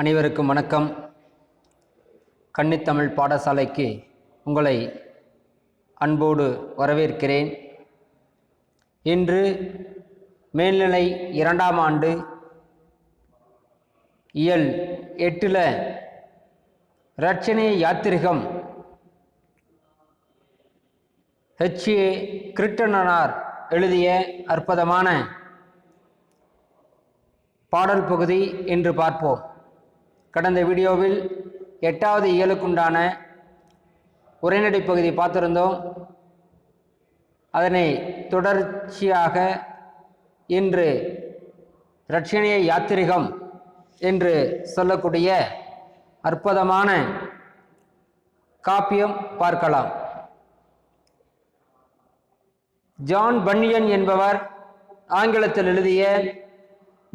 அனைவருக்கும் வணக்கம். கன்னித்தமிழ் பாடசாலைக்கு உங்களை அன்போடு வரவேற்கிறேன். இன்று மேல்நிலை இரண்டாம் ஆண்டு இயல் எட்டில் ரட்சணை யாத்திரிகம் ஹெச்ஏ கிருட்டனார் எழுதிய அற்புதமான பாடல் பகுதி என்று பார்ப்போம். கடந்த வீடியோவில் எட்டாவது இயலுக்குண்டான உரைநடை பகுதி பார்த்திருந்தோம். அதனை தொடர்ச்சியாக இன்று ரட்சணிய யாத்திரிகம் என்று சொல்லக்கூடிய அற்புதமான காப்பியம் பார்க்கலாம். ஜான் பன்னியன் என்பவர் ஆங்கிலத்தில் எழுதிய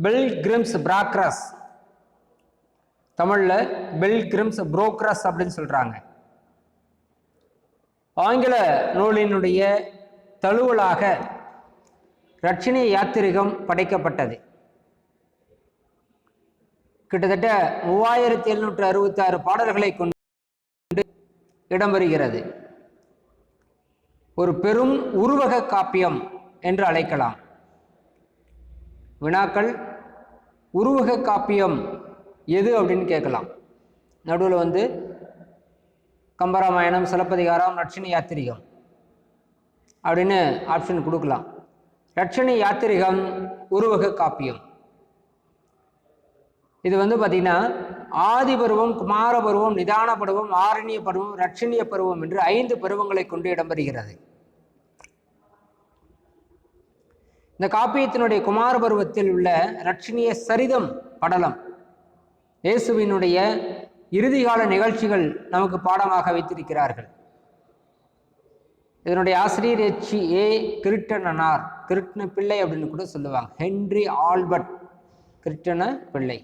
பில் கிரிம்ஸ் பிராக்ரஸ் தமிழில் பெல் கிரிம்ஸ் புரோக்ரஸ் அப்படின்னு சொல்கிறாங்க ஆங்கில நூலினுடைய தழுவலாக ரட்சணை யாத்திரிகம் படைக்கப்பட்டது. கிட்டத்தட்ட மூவாயிரத்தி எழுநூற்று அறுபத்தி ஆறு பாடல்களை கொண்டு இடம்பெறுகிறது. ஒரு பெரும் உருவக காப்பியம் என்று அழைக்கலாம். வினாக்கள் உருவக காப்பியம் எது அப்படின்னு கேட்கலாம். நடுவில் வந்து கம்பராமாயணம் சிலப்பதிகாரம் ரட்சணி யாத்திரிகம் அப்படின்னு ஆப்ஷன் கொடுக்கலாம். ரட்சணி யாத்திரிகம் உருவக காப்பியம். இது வந்து பார்த்திங்கன்னா ஆதி பருவம் குமார பருவம் நிதான பருவம் ஆரண்ய பருவம் ரட்சணிய பருவம் என்று ஐந்து பருவங்களை கொண்டு இடம்பெறுகிறது இந்த காப்பியத்தினுடைய குமார பருவத்தில் உள்ள ரட்சணிய சரிதம் படலம் இயேசுவினுடைய இறுதிகால நிகழ்ச்சிகள் நமக்கு பாடமாக வைத்திருக்கிறார்கள். இதனுடைய ஆசிரியர் எச் ஏ. கிருட்டனார் கிருட்ண பிள்ளை அப்படின்னு கூட சொல்லுவாங்க. ஹென்றி ஆல்பர்ட் கிருட்டன பிள்ளை.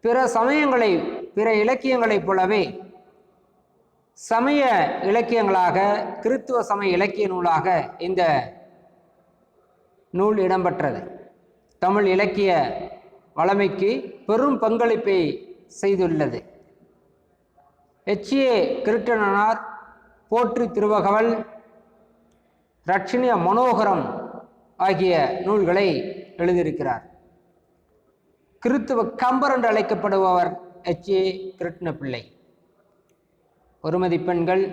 பிற சமயங்களை பிற இலக்கியங்களைப் போலவே சமய இலக்கியங்களாக கிறித்துவ சமய இலக்கிய நூலாக இந்த நூல் இடம்பெற்றது தமிழ் இலக்கிய வளமைக்கு பெரும் பங்களிப்பை செய்துள்ளது. எச்ஏ கிருட்டனார் போற்றி திருவகவல் ரட்சணிய மனோகரம் ஆகிய நூல்களை எழுதியிருக்கிறார். கிறித்துவ கம்பர் என்று அழைக்கப்படுபவர் எச் ஏ பிள்ளை ஒருமதி பெண்கள்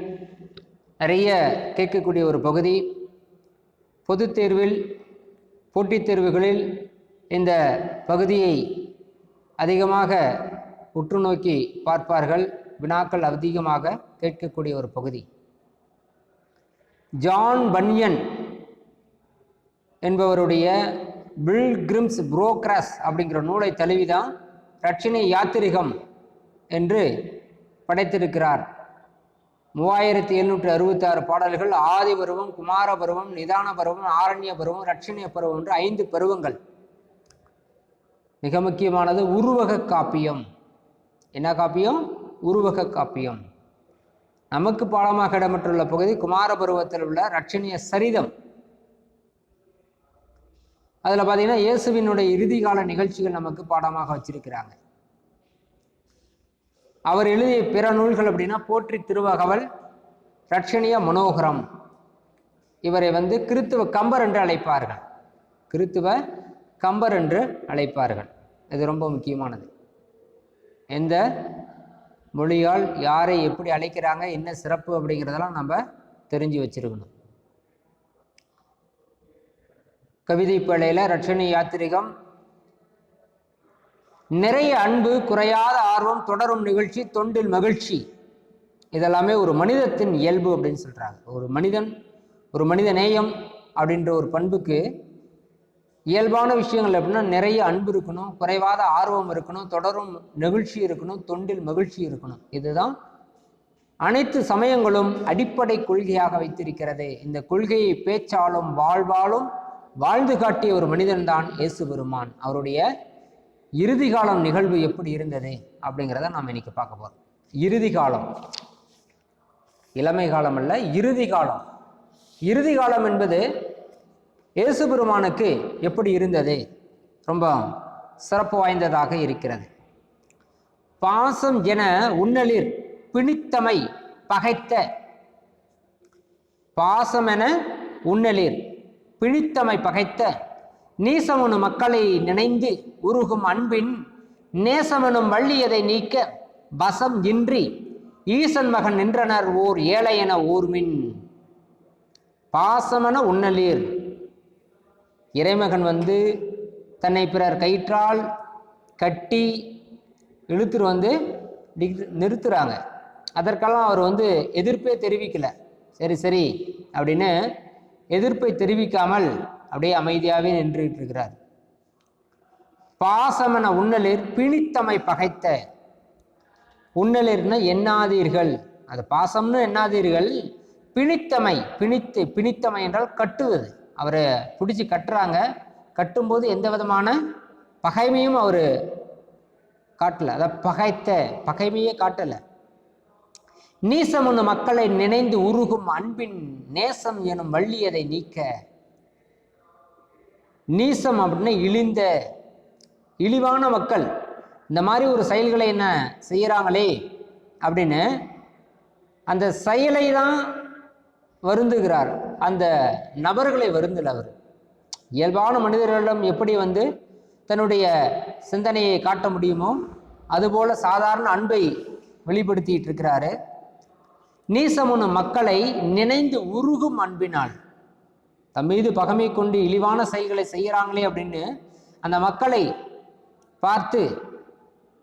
நிறைய கேட்கக்கூடிய ஒரு பகுதி. பொதுத் தேர்வில் போட்டித் தேர்வுகளில் இந்த பகுதியை அதிகமாக உற்று நோக்கி பார்ப்பார்கள். வினாக்கள் அதிகமாக கேட்கக்கூடிய ஒரு பகுதி. ஜான் பன்யன் என்பவருடைய பில் கிரிம்ஸ் புரோக்ரஸ் அப்படிங்கிற நூலை தழுவிதான் ரட்சணை யாத்திரிகம் என்று படைத்திருக்கிறார். மூவாயிரத்தி எழுநூற்றி அறுபத்தாறு பாடல்கள் ஆதி பருவம் குமார பருவம் நிதான பருவம் ஆரண்ய பருவம் ரட்சணிய பருவம் என்று ஐந்து பருவங்கள். மிக முக்கியமானது உருவக காப்பியம். என்ன காப்பியம்? உருவக காப்பியம். நமக்கு பாடமாக இடம்பெற்றுள்ள பகுதி குமார பருவத்தில் உள்ள ரட்சணிய சரிதம். அதில் பார்த்தீங்கன்னா இயேசுவினுடைய இறுதி கால நிகழ்ச்சிகள் நமக்கு பாடமாக வச்சிருக்கிறாங்க. அவர் எழுதிய பிற நூல்கள் அப்படின்னா போற்றி திருவகவல் ரட்சணிய மனோகரம். இவரை வந்து கிறித்துவ கம்பர் என்று அழைப்பார்கள். கிறித்துவ கம்பர் என்று அழைப்பார்கள். இது ரொம்ப முக்கியமானது. எந்த மொழியால் யாரை எப்படி அழைக்கிறாங்க என்ன சிறப்பு அப்படிங்கிறதெல்லாம் நம்ம தெரிஞ்சு வச்சிருக்கணும். கவிதை பேழையில் ரட்சணி யாத்திரிகம். நிறைய அன்பு குறையாத ஆர்வம் தொடரும் நிகழ்ச்சி தொண்டில் மகிழ்ச்சி. இதெல்லாமே ஒரு மனிதத்தின் இயல்பு அப்படின்னு சொல்கிறாங்க ஒரு மனிதன் ஒரு மனித நேயம் அப்படின்ற ஒரு பண்புக்கு இயல்பான விஷயங்கள் எப்படின்னா நிறைய அன்பு இருக்கணும் குறைவாத ஆர்வம் இருக்கணும் தொடரும் நெகிழ்ச்சி இருக்கணும் தொண்டில் மகிழ்ச்சி இருக்கணும். இதுதான் அனைத்து சமயங்களும் அடிப்படை கொள்கையாக வைத்திருக்கிறது. இந்த கொள்கையை பேச்சாலும் வாழ்வாலும் வாழ்ந்து காட்டிய ஒரு மனிதன்தான் இயேசு பெருமான். அவருடைய இறுதி காலம் நிகழ்வு எப்படி இருந்தது அப்படிங்கிறத நாம் இன்னைக்கு பார்க்க போகிறோம் இறுதி காலம். இளமை காலம் அல்ல இறுதி காலம். இறுதி காலம் என்பது இயேசு பெருமானுக்கு எப்படி இருந்தது? ரொம்ப சிறப்பு வாய்ந்ததாக இருக்கிறது. பாசம் என உன்னலிர் பிணித்தமை பகைத்த. பாசம் என உன்னலிர் பிணித்தமை பகைத்த. நீசமனு மக்களை நினைந்து உருகும் அன்பின் நேசமெனும் வள்ளியதை நீக்க வசம் இன்றி ஈசன் மகன் நின்றனர் ஓர் ஏழையென ஊர்மின். பாசமென உன்னலீர் இறைமகன் வந்து தன்னை பிறர் கயிற்றால் கட்டி இழுத்துட்டு வந்து நிறுத்துறாங்க. அதற்கெல்லாம் அவர் வந்து எதிர்ப்பே தெரிவிக்கல. சரி சரி அப்படின்னு எதிர்ப்பை தெரிவிக்காமல் அப்படியே அமைதியாகவே நின்றுகிட்டு இருக்கிறார். பாசமென உன்னலிர் பிணித்தமை பகைத்த. உன்னலிர்னா எண்ணாதீர்கள். அது பாசம்னு எண்ணாதீர்கள். பிணித்தமை பிணித்து பிணித்தமை என்றால் கட்டுவது. அவரை பிடிச்சி கட்டுறாங்க. கட்டும்போது எந்த விதமான பகைமையும் அவர் காட்டல. அதை பகைத்த பகைமையே காட்டலை. நீசம் ஒன்று மக்களை நினைந்து உருகும் அன்பின் நேசம் எனும் வள்ளியதை நீக்க நீசம் அப்படின்னா இழிந்த இழிவான மக்கள். இந்த மாதிரி ஒரு செயல்களை என்ன செய்கிறாங்களே அப்படின்னு அந்த செயலை தான் வருந்துகிறார். அந்த நபர்களை வருந்தல் அவர். இயல்பான மனிதர்களிடம் எப்படி வந்து தன்னுடைய சிந்தனையை காட்ட முடியுமோ அதுபோல சாதாரண அன்பை வெளிப்படுத்திட்டு இருக்கிறாரு. நீசமுன்னு மக்களை நினைந்து உருகும் அன்பினால். தம் மீது பகமை கொண்டு இழிவான செயல்களை செய்கிறாங்களே அப்படின்னு அந்த மக்களை பார்த்து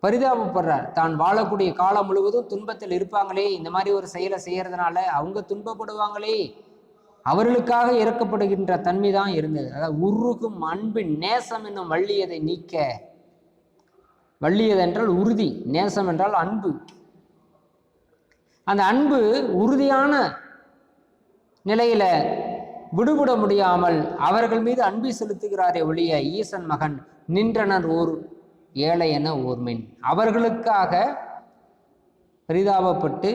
பரிதாபப்படுறார். தான் வாழக்கூடிய காலம் முழுவதும் துன்பத்தில் இருப்பாங்களே இந்த மாதிரி ஒரு செயலை செய்கிறதுனால அவங்க துன்பப்படுவாங்களே அவர்களுக்காக இறக்கப்படுகின்ற தன்மை தான் இருந்தது. அதாவது உருகும் அன்பின் நேசம் என்னும் வள்ளியதை நீக்க வள்ளியது என்றால் உறுதி நேசம் என்றால் அன்பு. அந்த அன்பு உறுதியான நிலையில விடுபட முடியாமல் அவர்கள் மீது அன்பை செலுத்துகிறாரே ஒழிய ஈசன் மகன் நின்றனர் ஓர் ஏழை என ஓர்மின். அவர்களுக்காக பரிதாபப்பட்டு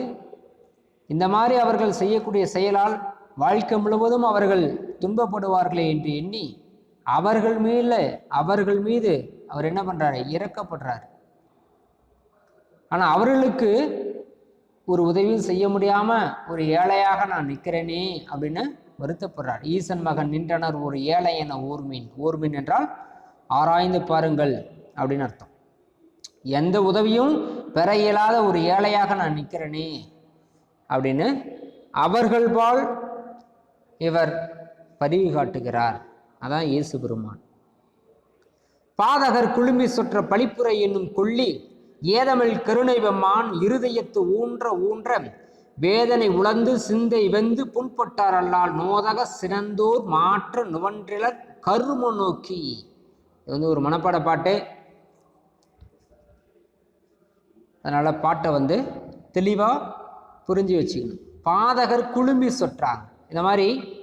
இந்த மாதிரி அவர்கள் செய்யக்கூடிய செயலால் வாழ்க்கை முழுவதும் அவர்கள் துன்பப்படுவார்களே என்று எண்ணி அவர்கள் மீது அவர்கள் மீது அவர் என்ன பண்ணுறாரு இறக்கப்படுறார் ஆனால் அவர்களுக்கு ஒரு உதவியும் செய்ய முடியாமல் ஒரு ஏழையாக நான் நிற்கிறேனே அப்படின்னு வருத்தப்படுறார். ஈசன் மகன் நின்றனர் ஒரு ஏழை என ஊர்மீன். ஊர்மீன் என்றால் ஆராய்ந்து பாருங்கள் அப்படின்னு அர்த்தம். எந்த உதவியும் பெற இயலாத ஒரு ஏழையாக நான் நிற்கிறேனே அப்படின்னு அவர்கள்பால் இவர் பதிவு காட்டுகிறார். அதான் இயேசு பெருமான். பாதகர் குழும்பி சுற்ற பழிப்புரை என்னும் கொள்ளி ஏதமிழ் கருணை வெம்மான் இருதயத்து ஊன்ற ஊன்ற வேதனை உழந்து சிந்தை வெந்து புண்பட்டார் அல்லால் நோதக சிறந்தோர் மாற்ற நுவன்றிலர் கரும நோக்கி. இது வந்து ஒரு மனப்பாட பாட்டு. அதனால் பாட்டை வந்து தெளிவாக புரிஞ்சு வச்சுக்கணும். பாதகர் குழும்பி சொற்றாங்க. இந்த மாதிரி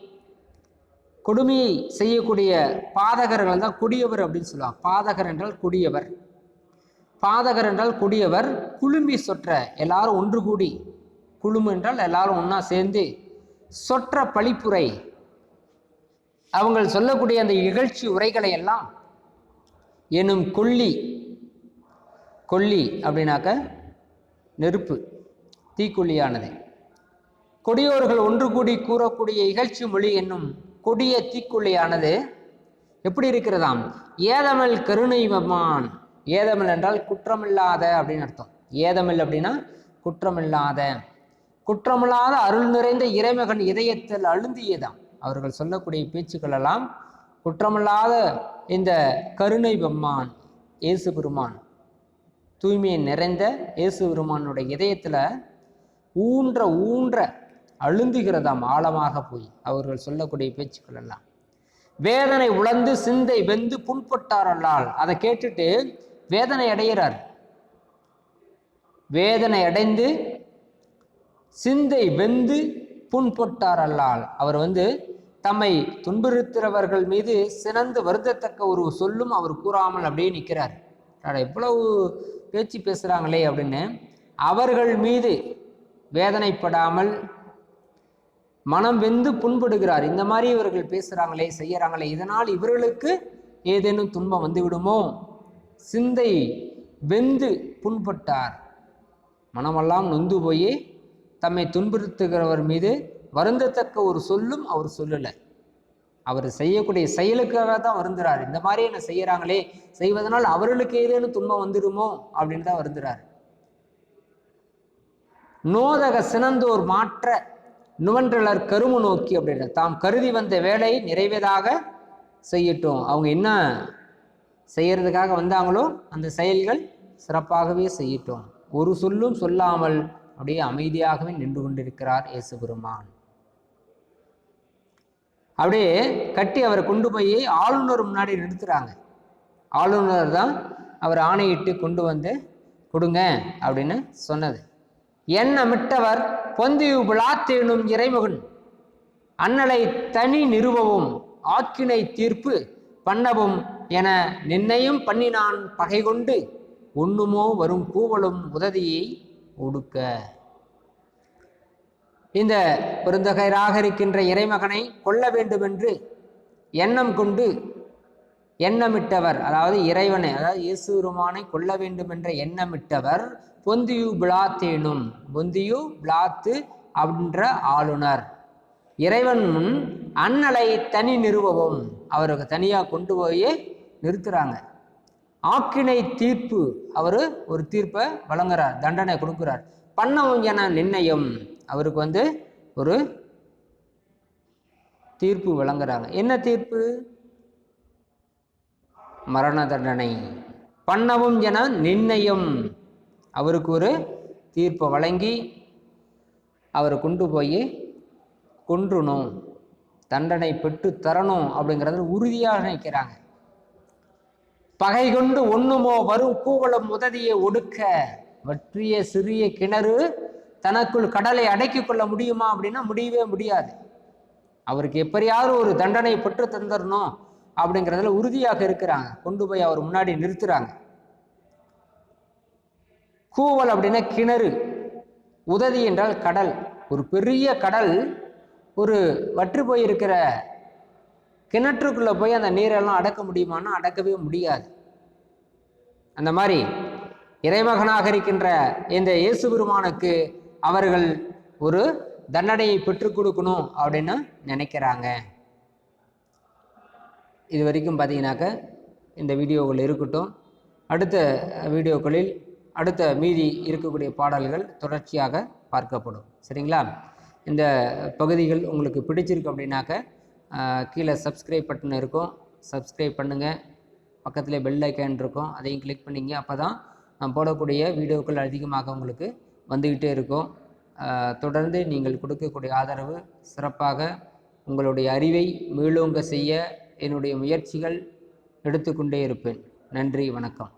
கொடுமையை செய்யக்கூடிய பாதகர்கள் தான் கொடியவர் அப்படின்னு சொல்லுவாங்க. பாதகர் என்றால் குடியவர். பாதகர் என்றால் குடியவர். குழும்பி சொற்ற எல்லாரும் ஒன்று கூடி. குழுமு என்றால் எல்லாரும் ஒன்றா சேர்ந்து சொற்ற பழிப்புரை. அவங்கள் சொல்லக்கூடிய அந்த இகழ்ச்சி உரைகளை எல்லாம் எனும் கொல்லி. கொல்லி அப்படின்னாக்க நெருப்பு. தீக்கொல்லியானது. கொடியோர்கள் ஒன்று கூடி கூறக்கூடிய இகழ்ச்சி மொழி என்னும் கொடிய தீக்குள்ளியானது எப்படி இருக்கிறதாம்? ஏதமிழ் கருணைவமான். ஏதமிழ் என்றால் குற்றமில்லாத அப்படின்னு அர்த்தம். ஏதமிழ் அப்படின்னா குற்றமில்லாத. குற்றமில்லாத அருள் நிறைந்த இறைமகன் இதயத்தில் அழுந்தியதாம். அவர்கள் சொல்லக்கூடிய பேச்சுக்கள் எல்லாம் குற்றமில்லாத இந்த கருணை பெம்மான் இயேசு பெருமான். தூய்மையை நிறைந்த இயேசு பெருமானுடைய இதயத்தில் ஊன்ற ஊன்ற அழுந்துகிறதாம் ஆழமாக போய். அவர்கள் சொல்லக்கூடிய பேச்சுக்கள் எல்லாம். வேதனை உழந்து சிந்தை வெந்து புண்பட்டார் அல்லால். அதை கேட்டுட்டு வேதனை அடைகிறார். வேதனை அடைந்து சிந்தை வெந்து புண்பட்டார் அல்லால். அவர் வந்து தம்மை துன்புறுத்துறவர்கள் மீது சினந்து வருந்தத்தக்க ஒரு சொல்லும் அவர் கூறாமல் அப்படியே நிற்கிறார். எவ்வளவு பேச்சு பேசுகிறாங்களே அப்படின்னு அவர்கள் மீது வேதனைப்படாமல் மனம் வெந்து புண்படுகிறார். இந்த மாதிரி இவர்கள் பேசுகிறாங்களே செய்யறாங்களே இதனால் இவர்களுக்கு ஏதேனும் துன்பம் வந்து விடுமோ சிந்தை வெந்து புண்பட்டார். மனமெல்லாம் நொந்து போய் தம்மை துன்புறுத்துகிறவர் மீது வருந்தத்தக்க ஒரு சொல்லும் அவர் சொல்லலை. அவர் செய்யக்கூடிய செயலுக்காக தான் வருந்துறார். இந்த மாதிரி என்ன செய்யறாங்களே செய்வதனால் அவர்களுக்கு ஏதேனும் துன்பம் வந்துடுமோ? அப்படின்னு தான் வருந்துறார். நோதக சினந்தோர் மாற்ற நுவன்றலர் கருமு நோக்கி அப்படின்ற தாம் கருதி வந்த வேலை நிறைவேதாக செய்யட்டும். அவங்க என்ன செய்யறதுக்காக வந்தாங்களோ அந்த செயல்கள் சிறப்பாகவே செய்யட்டும். ஒரு சொல்லும் சொல்லாமல் அப்படியே அமைதியாகவே நின்று கொண்டிருக்கிறார் இயேசு பெருமான் அப்படியே கட்டி அவரை கொண்டு போய் ஆளுநர் முன்னாடி நிறுத்துறாங்க. ஆளுநர் தான் அவர் ஆணையிட்டு கொண்டு வந்து கொடுங்க அப்படின்னு சொன்னது. எண்ணமிட்டவர் பொந்தியு விழாத்தேனும் இறைமகன். அண்ணலை தனி நிறுவவும் ஆக்கினை தீர்ப்பு பண்ணவும் என நின்னையும் பண்ணினான் பகை கொண்டு உண்ணுமோ வரும் கூவலும் உதவியை ஒடுக்க. இந்த பெருந்தகைராக இருக்கின்ற இறைமகனை கொல்ல வேண்டுமென்று எண்ணம் கொண்டு எண்ணமிட்டவர் அதாவது இறைவனை அதாவது இயேசுருமானை கொல்ல வேண்டும் என்ற எண்ணமிட்டவர் பொந்தியு பிளாத்தேனும் பொந்தியு பிளாத்து அப்படின்ற ஆளுநர் இறைவன் முன் அண்ணலை தனி நிறுவவும் அவருக்கு தனியாக கொண்டு போய் நிறுத்துறாங்க. ஆக்கினை தீர்ப்பு அவர் ஒரு தீர்ப்பை வழங்குறார் தண்டனை கொடுக்குறார். பண்ணவும் என நிர்ணயம் அவருக்கு வந்து ஒரு தீர்ப்பு வழங்குறாங்க. என்ன தீர்ப்பு? மரண தண்டனை. பண்ணவும் என நிர்ணயம் அவருக்கு ஒரு தீர்ப்பை வழங்கி அவரை கொண்டு போய் கொன்றணும். தண்டனை பெற்று தரணும் அப்படிங்கிறத உறுதியாக நினைக்கிறாங்க. பகை கொண்டு ஒண்ணுமோ வரும் கூவலம் உதவியை ஒடுக்க வற்றிய சிறிய கிணறு தனக்குள் கடலை அடக்கிக் கொள்ள முடியுமா அப்படின்னா முடியவே முடியாது. அவருக்கு எப்படியாவது ஒரு தண்டனை பெற்று தந்துடணும் அப்படிங்கிறதுல உறுதியாக இருக்கிறாங்க. கொண்டு போய் அவர் முன்னாடி நிறுத்துறாங்க. கூவல் அப்படின்னா கிணறு. உதவி என்றால் கடல். ஒரு பெரிய கடல் ஒரு வற்றி போயிருக்கிற கிணற்றுக்குள்ளே போய் அந்த நீரெல்லாம் அடக்க முடியுமானா அடக்கவே முடியாது. அந்த மாதிரி இறைமகனாக இருக்கின்ற இந்த இயேசு பெருமானுக்கு அவர்கள் ஒரு தண்டனையை பெற்றுக் கொடுக்கணும் அப்படின்னு நினைக்கிறாங்க. இது வரைக்கும் பார்த்தீங்கன்னாக்க இந்த வீடியோக்கள் இருக்கட்டும். அடுத்த வீடியோக்களில் அடுத்த மீதி இருக்கக்கூடிய பாடல்கள் தொடர்ச்சியாக பார்க்கப்படும். சரிங்களா? இந்த பகுதிகள் உங்களுக்கு பிடிச்சிருக்கு அப்படின்னாக்க கீழே சப்ஸ்கிரைப் பட்டன் இருக்கும். சப்ஸ்கிரைப் பண்ணுங்கள் பக்கத்தில் பெல் ஐக்கான் இருக்கும். அதையும் கிளிக் பண்ணிங்க அப்போ தான் நான் போடக்கூடிய வீடியோக்கள் அதிகமாக உங்களுக்கு வந்துக்கிட்டே இருக்கும். தொடர்ந்து நீங்கள் கொடுக்கக்கூடிய ஆதரவு சிறப்பாக உங்களுடைய அறிவை மேலோங்க செய்ய என்னுடைய முயற்சிகள் எடுத்துக்கொண்டே இருப்பேன். நன்றி வணக்கம்.